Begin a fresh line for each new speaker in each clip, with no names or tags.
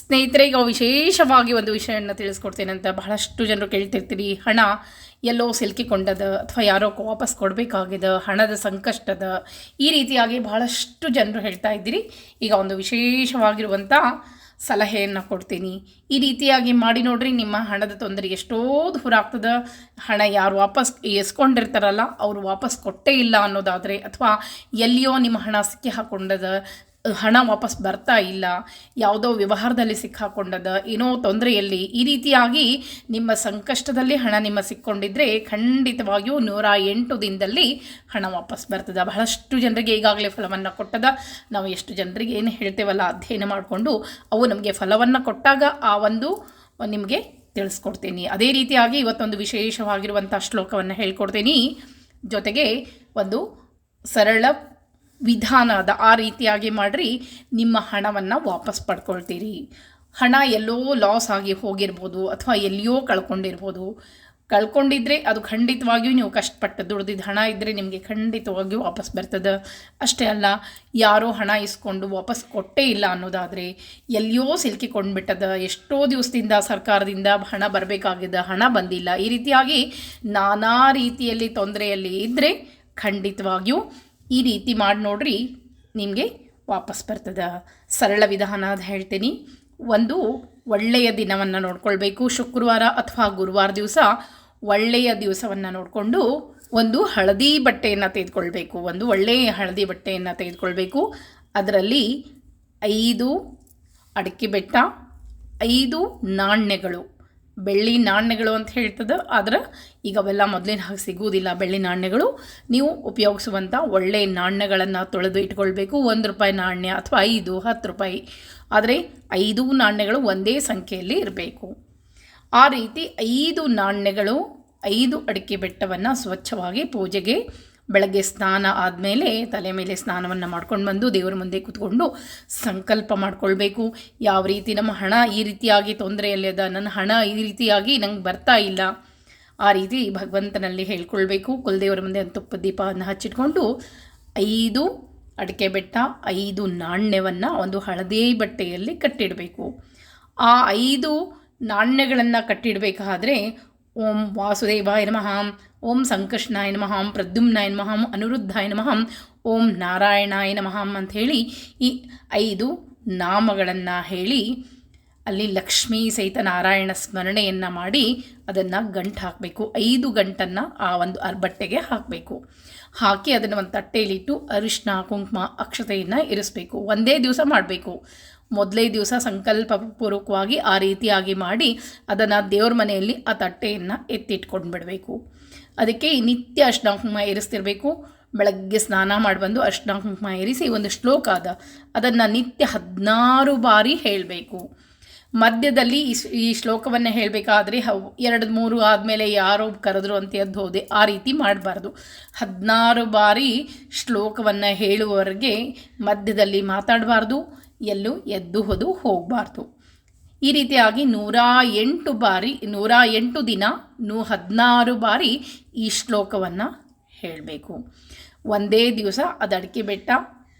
ಸ್ನೇಹಿತರೆ, ಈಗ ವಿಶೇಷವಾಗಿ ಒಂದು ವಿಷಯವನ್ನು ತಿಳಿಸ್ಕೊಡ್ತೇನೆ ಅಂತ ಬಹಳಷ್ಟು ಜನರು ಕೇಳ್ತಿರ್ತೀರಿ. ಹಣ ಎಲ್ಲೋ ಸಿಲ್ಕಿಕೊಂಡದ ಅಥವಾ ಯಾರೋ ವಾಪಸ್ ಕೊಡಬೇಕಾಗಿದೆ, ಹಣದ ಸಂಕಷ್ಟದ ಈ ರೀತಿಯಾಗಿ ಬಹಳಷ್ಟು ಜನರು ಹೇಳ್ತಾ ಇದ್ದೀರಿ. ಈಗ ಒಂದು ವಿಶೇಷವಾಗಿರುವಂಥ ಸಲಹೆಯನ್ನು ಕೊಡ್ತೀನಿ. ಈ ರೀತಿಯಾಗಿ ಮಾಡಿ ನೋಡ್ರಿ, ನಿಮ್ಮ ಹಣದ ತೊಂದರೆ ಎಷ್ಟೋ ದೂರ ಆಗ್ತದೆ. ಹಣ ಯಾರು ವಾಪಸ್ ಎಸ್ಕೊಂಡಿರ್ತಾರಲ್ಲ, ಅವರು ವಾಪಸ್ ಕೊಟ್ಟೇ ಇಲ್ಲ ಅನ್ನೋದಾದರೆ ಅಥವಾ ಎಲ್ಲಿಯೋ ನಿಮ್ಮ ಹಣ ಸಿಕ್ಕಿ ಹಾಕೊಂಡದ ಹಣ ವಾಪಸ್ ಬರ್ತಾ ಇಲ್ಲ, ಯಾವುದೋ ವ್ಯವಹಾರದಲ್ಲಿ ಸಿಕ್ಕಾಕೊಂಡದ ಏನೋ ತೊಂದರೆಯಲ್ಲಿ, ಈ ರೀತಿಯಾಗಿ ನಿಮ್ಮ ಸಂಕಷ್ಟದಲ್ಲಿ ಹಣ ನಿಮ್ಮ ಸಿಕ್ಕೊಂಡಿದ್ರೆ ಖಂಡಿತವಾಗಿಯೂ ನೂರ ಎಂಟು ದಿನದಲ್ಲಿ ಹಣ ವಾಪಸ್ ಬರ್ತದೆ. ಬಹಳಷ್ಟು ಜನರಿಗೆ ಈಗಾಗಲೇ ಫಲವನ್ನು ಕೊಟ್ಟದ. ನಾವು ಎಷ್ಟು ಜನರಿಗೆ ಏನು ಹೇಳ್ತೇವಲ್ಲ, ಅಧ್ಯಯನ ಮಾಡಿಕೊಂಡು ಅವು ನಮಗೆ ಫಲವನ್ನು ಕೊಟ್ಟಾಗ ಆ ಒಂದು ನಿಮಗೆ ತಿಳಿಸ್ಕೊಡ್ತೀನಿ. ಅದೇ ರೀತಿಯಾಗಿ ಇವತ್ತೊಂದು ವಿಶೇಷವಾಗಿರುವಂಥ ಶ್ಲೋಕವನ್ನು ಹೇಳ್ಕೊಡ್ತೀನಿ. ಜೊತೆಗೆ ಒಂದು ಸರಳ ವಿಧಾನ ಅದ ಆ ರೀತಿಯಾಗಿ ಮಾಡಿರಿ, ನಿಮ್ಮ ಹಣವನ್ನು ವಾಪಸ್ ಪಡ್ಕೊಳ್ತೀರಿ. ಹಣ ಎಲ್ಲೋ ಲಾಸ್ ಆಗಿ ಹೋಗಿರ್ಬೋದು ಅಥವಾ ಎಲ್ಲಿಯೋ ಕಳ್ಕೊಂಡಿರ್ಬೋದು. ಕಳ್ಕೊಂಡಿದ್ರೆ ಅದು ಖಂಡಿತವಾಗಿಯೂ ನೀವು ಕಷ್ಟಪಟ್ಟು ದುಡ್ದಿದ್ದು ಹಣ ಇದ್ದರೆ ನಿಮಗೆ ಖಂಡಿತವಾಗಿಯೂ ವಾಪಸ್ ಬರ್ತದೆ. ಅಷ್ಟೇ ಅಲ್ಲ, ಯಾರೋ ಹಣ ಇಸ್ಕೊಂಡು ವಾಪಸ್ ಕೊಟ್ಟೇ ಇಲ್ಲ ಅನ್ನೋದಾದರೆ, ಎಲ್ಲಿಯೋ ಸಿಲ್ಕಿಕೊಂಡ್ಬಿಟ್ಟದ, ಎಷ್ಟೋ ದಿವಸದಿಂದ ಸರ್ಕಾರದಿಂದ ಹಣ ಬರಬೇಕಾಗಿದ್ದ, ಹಣ ಬಂದಿಲ್ಲ. ಈ ರೀತಿಯಾಗಿ ನಾನಾ ರೀತಿಯಲ್ಲಿ ತೊಂದರೆಯಲ್ಲಿ ಇದ್ದರೆ ಖಂಡಿತವಾಗಿಯೂ ಈ ರೀತಿ ಮಾಡಿ ನೋಡ್ರಿ, ನಿಮಗೆ ವಾಪಸ್ ಬರ್ತದೆ. ಸರಳ ವಿಧಾನ ಅದು ಹೇಳ್ತೀನಿ. ಒಂದು ಒಳ್ಳೆಯ ದಿನವನ್ನು ನೋಡ್ಕೊಳ್ಬೇಕು. ಶುಕ್ರವಾರ ಅಥವಾ ಗುರುವಾರ ದಿವಸ ಒಳ್ಳೆಯ ದಿವಸವನ್ನು ನೋಡಿಕೊಂಡು ಒಂದು ಹಳದಿ ಬಟ್ಟೆಯನ್ನು ತೆಗೆದುಕೊಳ್ಬೇಕು. ಒಂದು ಒಳ್ಳೆಯ ಹಳದಿ ಬಟ್ಟೆಯನ್ನು ತೆಗೆದುಕೊಳ್ಬೇಕು. ಅದರಲ್ಲಿ ಐದು ಅಡಿಕೆ ಬೆಟ್ಟ, ಐದು ನಾಣ್ಯಗಳು. ಬೆಳ್ಳಿ ನಾಣ್ಯಗಳು ಅಂತ ಹೇಳ್ತದೆ. ಆದ್ರೆ ಈಗ ಅವೆಲ್ಲ ಮೊದಲಿನ ಹಾಗೆ ಸಿಗುವುದಿಲ್ಲ ಬೆಳ್ಳಿ ನಾಣ್ಯಗಳು. ನೀವು ಉಪಯೋಗಿಸುವಂಥ ಒಳ್ಳೆಯ ನಾಣ್ಯಗಳನ್ನು ತೊಳೆದು ಇಟ್ಕೊಳ್ಬೇಕು. ಒಂದು ರೂಪಾಯಿ ನಾಣ್ಯ ಅಥವಾ ಐದು, ಹತ್ತು ರೂಪಾಯಿ. ಆದರೆ ಐದು ನಾಣ್ಯಗಳು ಒಂದೇ ಸಂಖ್ಯೆಯಲ್ಲಿ ಇರಬೇಕು. ಆ ರೀತಿ ಐದು ನಾಣ್ಯಗಳು ಐದು ಅಡಿಕೆ ಬೆಟ್ಟವನ್ನು ಸ್ವಚ್ಛವಾಗಿ ಪೂಜೆಗೆ ಬೆಳಗ್ಗೆ ಸ್ನಾನ ಆದಮೇಲೆ ತಲೆ ಮೇಲೆ ಸ್ನಾನವನ್ನು ಮಾಡ್ಕೊಂಡು ಬಂದು ದೇವರ ಮುಂದೆ ಕೂತ್ಕೊಂಡು ಸಂಕಲ್ಪ ಮಾಡ್ಕೊಳ್ಬೇಕು. ಯಾವ ರೀತಿ ನಮ್ಮ ಹಣ ಈ ರೀತಿಯಾಗಿ ತೊಂದರೆಯಲ್ಲಿ ಅದ ನನ್ನ ಹಣ ಈ ರೀತಿಯಾಗಿ ನಂಗೆ ಬರ್ತಾ ಇಲ್ಲ. ಆ ರೀತಿ ಭಗವಂತನಲ್ಲಿ ಹೇಳ್ಕೊಳ್ಬೇಕು. ಕುಲದೇವರ ಮುಂದೆ ತುಪ್ಪ ದೀಪವನ್ನು ಹಚ್ಚಿಟ್ಕೊಂಡು ಐದು ಅಡಿಕೆ ಬೆಟ್ಟ, ಐದು ನಾಣ್ಯವನ್ನು ಒಂದು ಹಳದಿ ಬಟ್ಟೆಯಲ್ಲಿ ಕಟ್ಟಿಡಬೇಕು. ಆ ಐದು ನಾಣ್ಯಗಳನ್ನು ಕಟ್ಟಿಡಬೇಕಾದ್ರೆ ಓಂ ವಾಸುದೇವಾಯ ನಮಃ ಓಂ ಸಂಕೃಷ್ಣಾಯ ನಮಃ ಪ್ರದ್ಯುಮ್ನಾಯ ನಮಃ ಅನಿರುದ್ಧಾಯ ನಮಃ ಓಂ ನಾರಾಯಣಾಯ ನಮಃ ಅಂಥೇಳಿ ಈ ಐದು ನಾಮಗಳನ್ನು ಹೇಳಿ ಅಲ್ಲಿ ಲಕ್ಷ್ಮೀ ಸಹಿತ ನಾರಾಯಣ ಸ್ಮರಣೆಯನ್ನು ಮಾಡಿ ಅದನ್ನು ಗಂಟು ಹಾಕಬೇಕು. ಐದು ಗಂಟನ್ನು ಆ ಒಂದು ಅರ್ಬಟ್ಟೆಗೆ ಹಾಕಬೇಕು. ಹಾಕಿ ಅದನ್ನು ಒಂದು ತಟ್ಟೆಯಲ್ಲಿಟ್ಟು ಅರಿಶಿನ ಕುಂಕುಮ ಅಕ್ಷತೆಯನ್ನು ಇರಿಸಬೇಕು. ಒಂದೇ ದಿವಸ ಮಾಡಬೇಕು. ಮೊದಲೇ ದಿವಸ ಸಂಕಲ್ಪಪೂರ್ವಕವಾಗಿ ಆ ರೀತಿಯಾಗಿ ಮಾಡಿ ಅದನ್ನು ದೇವ್ರ ಮನೆಯಲ್ಲಿ ಆ ತಟ್ಟೆಯನ್ನು ಎತ್ತಿಟ್ಕೊಂಡು ಬಿಡಬೇಕು ಅದಕ್ಕೆ ನಿತ್ಯ ಅರ್ಶಿನ ಕುಂಕುಮ ಇರಿಸ್ತಿರ್ಬೇಕು. ಬೆಳಗ್ಗೆ ಸ್ನಾನ ಮಾಡಿ ಬಂದು ಅರ್ಶಿನ ಕುಂಕುಮ ಇರಿಸಿ ಒಂದು ಶ್ಲೋಕ ಅದ. ಅದನ್ನು ನಿತ್ಯ ಹದಿನಾರು ಬಾರಿ ಹೇಳಬೇಕು. ಮಧ್ಯದಲ್ಲಿ ಈ ಶ್ಲೋಕವನ್ನು ಹೇಳಬೇಕಾದ್ರೆ ಎರಡು ಮೂರು ಆದಮೇಲೆ ಯಾರೋ ಕರೆದ್ರು ಅಂತ ಎದ್ದು ಹೋದೆ. ಆ ರೀತಿ ಮಾಡಬಾರ್ದು. ಹದಿನಾರು ಬಾರಿ ಶ್ಲೋಕವನ್ನು ಹೇಳುವವರೆಗೆ ಮಧ್ಯದಲ್ಲಿ ಮಾತಾಡಬಾರ್ದು, ಎಲ್ಲೂ ಎದ್ದು ಹೋದು ಹೋಗಬಾರ್ದು. ಈ ರೀತಿಯಾಗಿ ನೂರ ಎಂಟು ಬಾರಿ, ನೂರ ಎಂಟು ದಿನ ನೂ ಹದಿನಾರು ಬಾರಿ ಈ ಶ್ಲೋಕವನ್ನು ಹೇಳಬೇಕು. ಒಂದೇ ದಿವಸ ಅದು ಅಡಿಕೆ ಬೆಟ್ಟ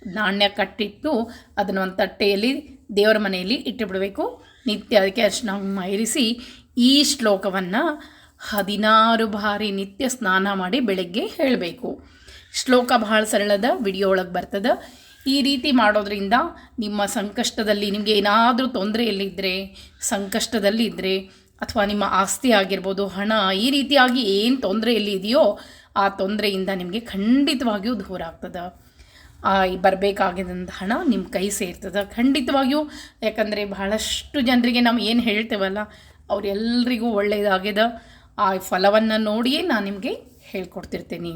ನಾಣ್ಯ ಕಟ್ಟಿಟ್ಟು ಅದನ್ನು ಒಂದು ತಟ್ಟೆಯಲ್ಲಿ ದೇವರ ಮನೆಯಲ್ಲಿ ಇಟ್ಟುಬಿಡಬೇಕು. ನಿತ್ಯ, ಅದಕ್ಕೆ ಅರ್ಶಿನ ಕುಂಕುಮ ಇರಿಸಿ ಈ ಶ್ಲೋಕವನ್ನು ಹದಿನಾರು ಬಾರಿ ನಿತ್ಯ ಸ್ನಾನ ಮಾಡಿ ಬೆಳಗ್ಗೆ ಹೇಳಬೇಕು. ಶ್ಲೋಕ ಬಹಳ ಸರಳದ, ವಿಡಿಯೋ ಒಳಗೆ ಬರ್ತದೆ. ಈ ರೀತಿ ಮಾಡೋದ್ರಿಂದ ನಿಮ್ಮ ಸಂಕಷ್ಟದಲ್ಲಿ ನಿಮಗೆ ಏನಾದರೂ ತೊಂದರೆಯಲ್ಲಿದ್ದರೆ ಸಂಕಷ್ಟದಲ್ಲಿ ಇದ್ದರೆ ಅಥವಾ ನಿಮ್ಮ ಆಸ್ತಿ ಆಗಿರ್ಬೋದು, ಹಣ, ಈ ರೀತಿಯಾಗಿ ಏನು ತೊಂದರೆಯಲ್ಲಿ ಇದೆಯೋ ಆ ತೊಂದರೆಯಿಂದ ನಿಮಗೆ ಖಂಡಿತವಾಗಿಯೂ ದೂರ ಆಗ್ತದೆ. ಬರಬೇಕಾಗಿದ್ದಂಥ ಹಣ ನಿಮ್ಮ ಕೈ ಸೇರ್ತದೆ. ಖಂಡಿತವಾಗಿಯೂ, ಯಾಕಂದರೆ ಬಹಳಷ್ಟು ಜನರಿಗೆ ನಾವು ಏನು ಹೇಳ್ತೇವಲ್ಲ ಅವರೆಲ್ಲರಿಗೂ ಒಳ್ಳೆಯದಾಗ್ಯದ ಆ ಫಲವನ್ನು ನೋಡಿಯೇ ನಾನು ನಿಮಗೆ ಹೇಳ್ಕೊಡ್ತಿರ್ತೀನಿ.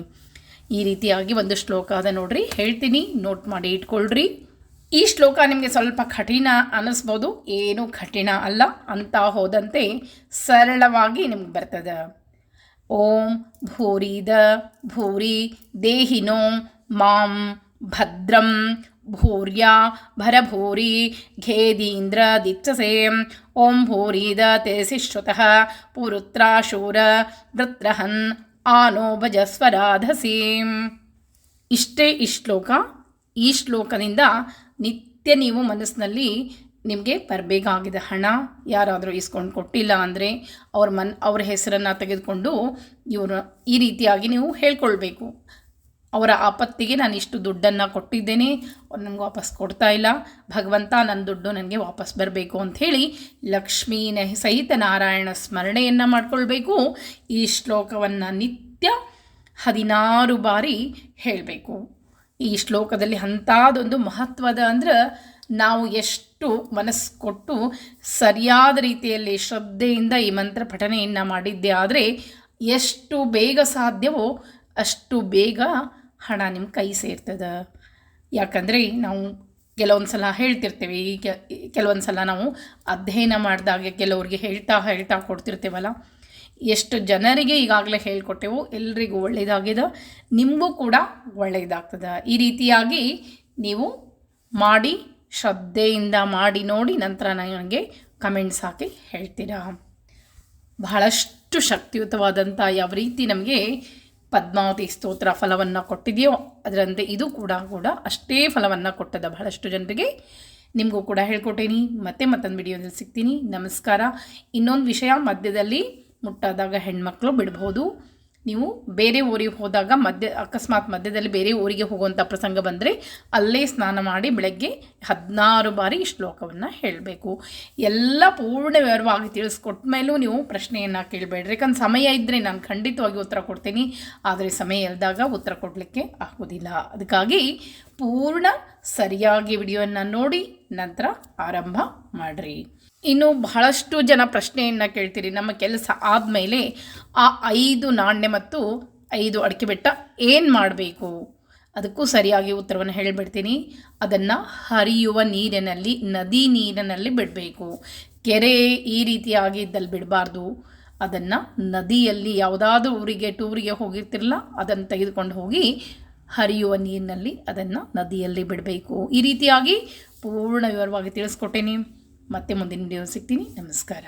ಈ ರೀತಿಯಾಗಿ ಒಂದು ಶ್ಲೋಕ ಅದ ನೋಡ್ರಿ, ಹೇಳ್ತೀನಿ, ನೋಟ್ ಮಾಡಿ ಇಟ್ಕೊಳ್ರಿ. ಈ ಶ್ಲೋಕ ನಿಮಗೆ ಸ್ವಲ್ಪ ಕಠಿಣ ಅನ್ನಿಸ್ಬೋದು ಏನು ಕಠಿಣ ಅಲ್ಲ, ಅಂತ ಹೋದಂತೆ ಸರಳವಾಗಿ ನಿಮ್ಗೆ ಬರ್ತದೆ. ಓಂ ಭೂರಿದ ಭೂರಿ ದೇಹಿನೋ ಮಾಂ ಭದ್ರಂ ಭೂರ್ಯ ಭರಭೂರಿ ಘೇದೀಂದ್ರ ದಿತ್ಸಸೆ. ಓಂ ಭೂರೀದ ತೇಸಿಶ್ರುತಃ ಪುರುತ್ರಾಶೂರ ವೃತ್ರಹನ್ ಆನೋ ಭಜಸ್ವರಾಧಸಿ. ಇಷ್ಟೇ ಈ ಶ್ಲೋಕ. ಈ ಶ್ಲೋಕದಿಂದ ನಿತ್ಯ ನೀವು ಮನಸ್ಸಿನಲ್ಲಿ ನಿಮಗೆ ಬರಬೇಕಾಗಿದೆ ಹಣ. ಯಾರಾದರೂ ಇಸ್ಕೊಂಡು ಕೊಟ್ಟಿಲ್ಲ ಅಂದರೆ ಅವ್ರ ಮನ್ ಅವ್ರ ಹೆಸರನ್ನು ತೆಗೆದುಕೊಂಡು ಇವರು ಈ ರೀತಿಯಾಗಿ ನೀವು ಹೇಳ್ಕೊಳ್ಬೇಕು. ಅವರ ಆಪತ್ತಿಗೆ ನಾನು ಇಷ್ಟು ದುಡ್ಡನ್ನು ಕೊಟ್ಟಿದ್ದೇನೆ. ಅವ್ರು ನನಗೆ ವಾಪಸ್ ಕೊಡ್ತಾ ಇಲ್ಲ. ಭಗವಂತ ನನ್ನ ದುಡ್ಡು ನನಗೆ ವಾಪಸ್ ಬರಬೇಕು ಅಂಥೇಳಿ ಲಕ್ಷ್ಮೀ ಲಕ್ಷ್ಮೀನೇ ಸಹಿತ ನಾರಾಯಣ ಸ್ಮರಣೆಯನ್ನು ಮಾಡಿಕೊಳ್ಬೇಕು. ಈ ಶ್ಲೋಕವನ್ನು ನಿತ್ಯ ಹದಿನಾರು ಬಾರಿ ಹೇಳಬೇಕು. ಈ ಶ್ಲೋಕದಲ್ಲಿ ಅಂಥದ್ದೊಂದು ಮಹತ್ವದ ಅಂದ್ರೆ ನಾವು ಎಷ್ಟು ಮನಸ್ಸು ಕೊಟ್ಟು ಸರಿಯಾದ ರೀತಿಯಲ್ಲಿ ಶ್ರದ್ಧೆಯಿಂದ ಈ ಮಂತ್ರ ಪಠನೆಯನ್ನು ಮಾಡಿದ್ದೆ ಆದರೆ ಎಷ್ಟು ಬೇಗ ಸಾಧ್ಯವೋ ಅಷ್ಟು ಬೇಗ ಹಣ ನಿಮ್ಮ ಕೈ ಸೇರ್ತದೆ? ಯಾಕಂದರೆ ನಾವು ಕೆಲವೊಂದು ಸಲ ಹೇಳ್ತಿರ್ತೀವಿ ಕೆಲವೊಂದು ಸಲ ನಾವು ಅಧ್ಯಯನ ಮಾಡಿದಾಗ ಕೆಲವ್ರಿಗೆ ಹೇಳ್ತಾ ಹೇಳ್ತಾ ಕೊಡ್ತಿರ್ತೀವಲ್ಲ? ಎಷ್ಟು ಜನರಿಗೆ ಈಗಾಗಲೇ ಹೇಳ್ಕೊಟ್ಟೆವು ಎಲ್ರಿಗೂ ಒಳ್ಳೆಯದಾಗಿದೆ ನಿಮಗೂ ಕೂಡ ಒಳ್ಳೆಯದಾಗ್ತದೆ ಈ ರೀತಿಯಾಗಿ ನೀವು ಮಾಡಿ, ಶ್ರದ್ಧೆಯಿಂದ ಮಾಡಿ ನೋಡಿ ನಂತರ ನನಗೆ ಕಮೆಂಟ್ಸ್ ಹಾಕಿ ಹೇಳ್ತೀರಾ? ಬಹಳಷ್ಟು ಶಕ್ತಿಯುತವಾದಂಥ ಯಾವ ರೀತಿ ನಮಗೆ ಪದ್ಮಾವತಿ ಸ್ತೋತ್ರ ಫಲವನ್ನು ಕೊಟ್ಟಿದೆಯೋ, ಅದರಂತೆ ಇದು ಕೂಡ ಕೂಡ ಅಷ್ಟೇ ಫಲವನ್ನು ಕೊಟ್ಟದ ಬಹಳಷ್ಟು ಜನರಿಗೆ. ನಿಮಗೂ ಕೂಡ ಹೇಳ್ಕೊಟ್ಟೇನಿ. ಮತ್ತೆ ಮತ್ತೊಂದು ವಿಡಿಯೋದಲ್ಲಿ ಸಿಗ್ತೀನಿ. ನಮಸ್ಕಾರ. ಇನ್ನೊಂದು ವಿಷಯ ಮಧ್ಯದಲ್ಲಿ ಮುಟ್ಟಾದಾಗ ಹೆಣ್ಮಕ್ಳು ಬಿಡ್ಬೋದು. ನೀವು ಬೇರೆ ಊರಿಗೆ ಹೋದಾಗ ಮಧ್ಯ, ಅಕಸ್ಮಾತ್ ಮಧ್ಯದಲ್ಲಿ ಬೇರೆ ಊರಿಗೆ ಹೋಗುವಂಥ ಪ್ರಸಂಗ ಬಂದರೆ ಅಲ್ಲೇ ಸ್ನಾನ ಮಾಡಿ ಬೆಳಗ್ಗೆ ಹದಿನಾರು ಬಾರಿ ಈ ಶ್ಲೋಕವನ್ನು ಹೇಳಬೇಕು. ಎಲ್ಲ ಪೂರ್ಣ ವಿವರವಾಗಿ ತಿಳಿಸ್ಕೊಟ್ಟ ಮೇಲೂ ನೀವು ಪ್ರಶ್ನೆಯನ್ನು ಕೇಳಬೇಡ್ರಿ. ಯಾಕಂದ್ರೆ ಸಮಯ ಇದ್ದರೆ ನಾನು ಖಂಡಿತವಾಗಿ ಉತ್ತರ ಕೊಡ್ತೀನಿ. ಆದರೆ ಸಮಯ ಇಲ್ಲದಾಗ ಉತ್ತರ ಕೊಡಲಿಕ್ಕೆ ಆಗೋದಿಲ್ಲ. ಅದಕ್ಕಾಗಿ ಪೂರ್ಣ ಸರಿಯಾಗಿ ವಿಡಿಯೋವನ್ನು ನೋಡಿ, ನಂತರ ಆರಂಭ ಮಾಡಿರಿ. ಇನ್ನು ಬಹಳಷ್ಟು ಜನ ಪ್ರಶ್ನೆಯನ್ನು ಕೇಳ್ತೀರಿ. ನಮ್ಮ ಕೆಲಸ ಆದಮೇಲೆ ಆ ಐದು ನಾಣ್ಯ ಮತ್ತು ಐದು ಅಡಿಕೆ ಬೆಟ್ಟ ಏನು ಮಾಡಬೇಕು? ಅದಕ್ಕೂ ಸರಿಯಾಗಿ ಉತ್ತರವನ್ನು ಹೇಳಿಬಿಡ್ತೀನಿ. ಅದನ್ನು ಹರಿಯುವ ನೀರಿನಲ್ಲಿ, ನದಿ ನೀರಿನಲ್ಲಿ ಬಿಡಬೇಕು. ಕೆರೆ ಈ ರೀತಿಯಾಗಿ ಇದ್ದಲ್ಲಿ ಬಿಡಬಾರ್ದು. ಅದನ್ನು ನದಿಯಲ್ಲಿ ಯಾವುದಾದ್ರೂ ಊರಿಗೆ, ಟೂರಿಗೆ ಹೋಗಿರ್ತಿರಲ್ಲ, ಅದನ್ನು ತೆಗೆದುಕೊಂಡು ಹೋಗಿ ಹರಿಯುವ ನೀರಿನಲ್ಲಿ ಅದನ್ನು ನದಿಯಲ್ಲಿ ಬಿಡಬೇಕು. ಈ ರೀತಿಯಾಗಿ ಪೂರ್ಣ ವಿವರವಾಗಿ ತಿಳಿಸ್ಕೊಟ್ಟೇನಿ. ಮತ್ತೆ ಮುಂದಿನ ವಿಡಿಯೋ ಸಿಗ್ತೀನಿ ನಮಸ್ಕಾರ